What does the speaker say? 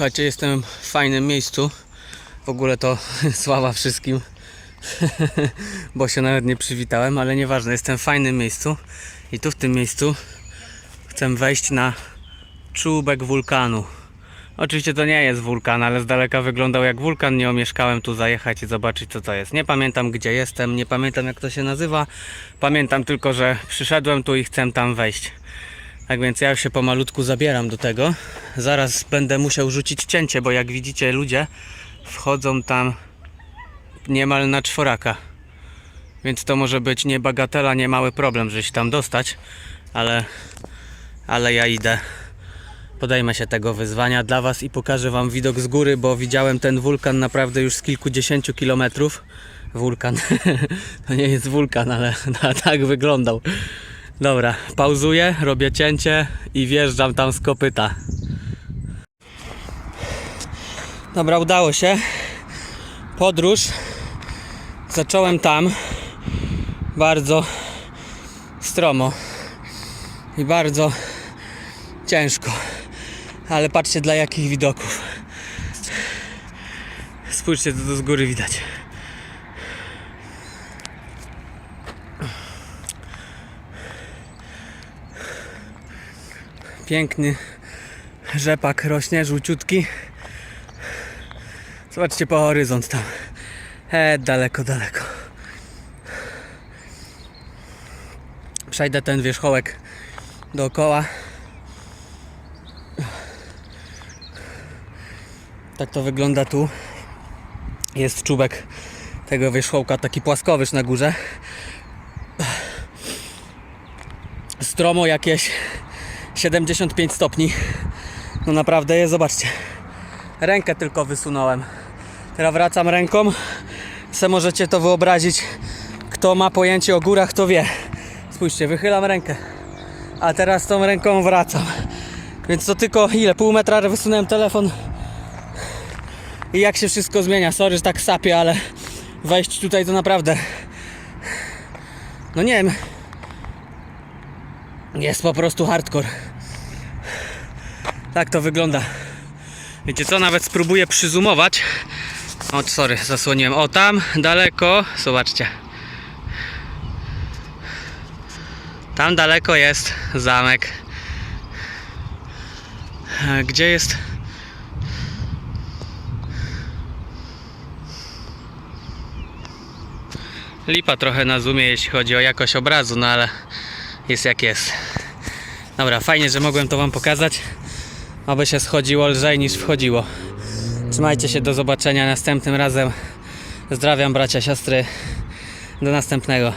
Słuchajcie, jestem w fajnym miejscu. W ogóle to sława wszystkim, bo się nawet nie przywitałem, ale nieważne, jestem w fajnym miejscu. I tu w tym miejscu chcę wejść na czubek wulkanu. Oczywiście to nie jest wulkan, ale z daleka wyglądał jak wulkan. Nie omieszkałem tu zajechać i zobaczyć co to jest. Nie pamiętam gdzie jestem, nie pamiętam jak to się nazywa. Pamiętam tylko, że przyszedłem tu i chcę tam wejść. Tak więc ja już się pomalutku zabieram do tego. Zaraz będę musiał rzucić cięcie, bo jak widzicie ludzie wchodzą tam niemal na czworaka. Więc to może być nie bagatela, nie mały problem, żeby się tam dostać, ale, ale ja idę. Podejmę się tego wyzwania dla Was i pokażę Wam widok z góry, bo widziałem ten wulkan naprawdę już z kilkudziesięciu kilometrów. Wulkan. to nie jest wulkan, ale tak wyglądał. Dobra, pauzuję, robię cięcie i wjeżdżam tam z kopyta. Dobra, udało się. Podróż. Zacząłem tam. Bardzo stromo. I bardzo ciężko. Ale patrzcie dla jakich widoków. Spójrzcie, co tu z góry widać. Piękny rzepak rośnie, żółciutki. Zobaczcie po horyzont tam. E, daleko, daleko. Przejdę ten wierzchołek dookoła. Tak to wygląda tu. Jest czubek tego wierzchołka, taki płaskowyż na górze. Stromo jakieś 75 stopni. No naprawdę jest, zobaczcie. Rękę tylko wysunąłem. Teraz wracam ręką. Se możecie to wyobrazić. Kto ma pojęcie o górach, to wie. Spójrzcie, wychylam rękę. A teraz tą ręką wracam. Więc to tylko ile? Pół metra wysunąłem telefon. I jak się wszystko zmienia. Sorry, że tak sapię, ale wejść tutaj to naprawdę. No nie wiem. Jest po prostu hardcore. Tak to wygląda. Wiecie co, nawet spróbuję przyzumować. O, sorry, zasłoniłem. O, tam daleko, zobaczcie. Tam daleko jest zamek. E, Gdzie jest? Lipa trochę na zoomie, jeśli chodzi o jakość obrazu, no ale jest jak jest. Dobra, fajnie, że mogłem to Wam pokazać. Aby się schodziło lżej niż wchodziło. Trzymajcie się, do zobaczenia następnym razem. Pozdrawiam bracia, siostry. Do następnego.